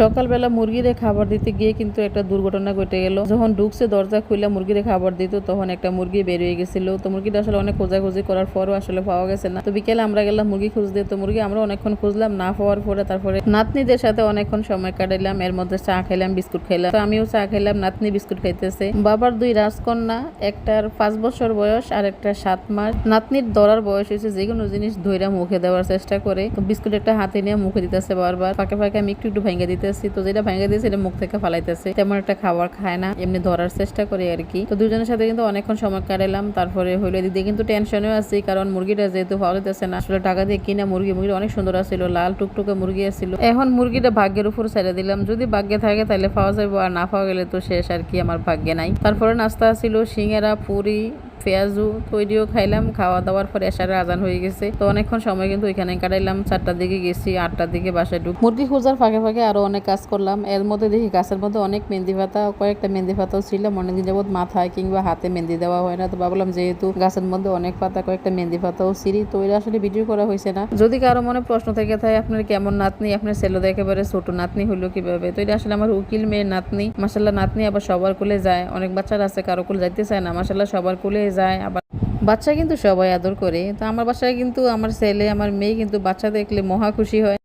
সকালবেলা মুরগিরে খাবার দিতে গিয়ে কিন্তু একটা দুর্ঘটনা ঘটে গেল। যখন ঢুকছে দরজা খুলে মুরগিরে খাবার দিত, তখন একটা মুরগি বের হয়ে গেছিল। তো মুরগিটা আসলে অনেক খোঁজাখুঁজি করার পরও আসলে পাওয়া গেছে না। তো বিকেলে আমরা গেলাম মুরগি খুঁজতে। তো মুরগি আমরা অনেকক্ষণ খুঁজলাম, না পাওয়ার পরে তারপরে নাতনিদের সাথে অনেকক্ষণ সময় কাটাইলাম। এর মধ্যে চা খাইলাম বিস্কুট খাইলাম তো আমিও চা খাইলাম নাতনি বিস্কুট খাইতেছে। বাবার দুই রাজকন্যা, একটার পাঁচ বছর বয়স আর একটা সাত মাস। নাতনির ধরার বয়স হয়েছে যে কোনো জিনিস ধইরা মুখে দেওয়ার চেষ্টা করে। তো বিস্কুট একটা হাতে নিয়ে মুখে দিতেছে বারবার। ফাঁকে ফাঁকে আমি একটু একটু ভেঙে দিতেছি তো যেটা ভেঙে দিয়েছে এটা মুখ থেকে ফালাইতেছে। তেমন একটা খাবার খায় না, এমনি ধরার চেষ্টা করে আর কি। তো দুজনের সাথে কিন্তু অনেকক্ষণ সময় কাটালাম তারপরে হইল এদিকে কিন্তু টেনশনেও আছি, কারণ মুরগিটা যেহেতু ভালো না, আসলে টাকা দিয়ে কিনা মুরগি মুরগি অনেক সুন্দর আছিল, লাল টুকটুকে মুরগি আছিল। এখন মুরগিটা ভাগ্যের উপর ছেড়ে দিলাম, যদি ভাগ্যে থাকে তাহলে পাওয়া যাবে আর না পাওয়া গেলে তো শেষ আর কি, আমার ভাগ্যে নাই। তারপরে নাস্তা ছিল সিঙ্গারা, পুরি পেঁয়াজু তৈরিও খাইলাম খাওয়া দাওয়ার পরে এসারে আজান হয়ে গেছে। তো অনেকক্ষণ সময় কিন্তু ওইখানে কাটাইলাম। চারটার দিকে গেছি, আটটার দিকে বাসায় ঢুক মুরগি খোঁজার ফাঁকে ফাঁকে আরও অনেক কাজ করলাম। এর মধ্যে দেখি গাছের মধ্যে অনেক মেহেন্দি পাতা, কয়েকটা মেহেন্দি পাতাও ছিল। অনেকদিন যাবত মাথায় কিংবা হাতে মেহেন্দি দেওয়া হয় না। তো ভাবলাম যেহেতু গাছের মধ্যে অনেক পাতা, কয়েকটা মেহেন্দি পাতাও সিঁড়ি তো এটা আসলে ভিডিও করা হয়েছে না। যদি কারও মনে প্রশ্ন থেকে থাকে আপনার কেমন নাতনি? আপনার ছেলে তো একেবারে ছোট নাতনি হলো কীভাবে? তো এটা আসলে আমার উকিল মেয়ের নাতনি। মাসাল্লাহ নাতনি আবার সবার কোলে যায়। অনেক বাচ্চারা আছে, কারও কোলে যাইতে চায় না। মাসাল্লাহ সবার কোলে যায়, আবার বাচ্চা কিন্তু সবাই আদর করে। তো আমার বাসায় কিন্তু আমার ছেলে, আমার মেয়ে কিন্তু বাচ্চা দেখলে মহা খুশি হয়।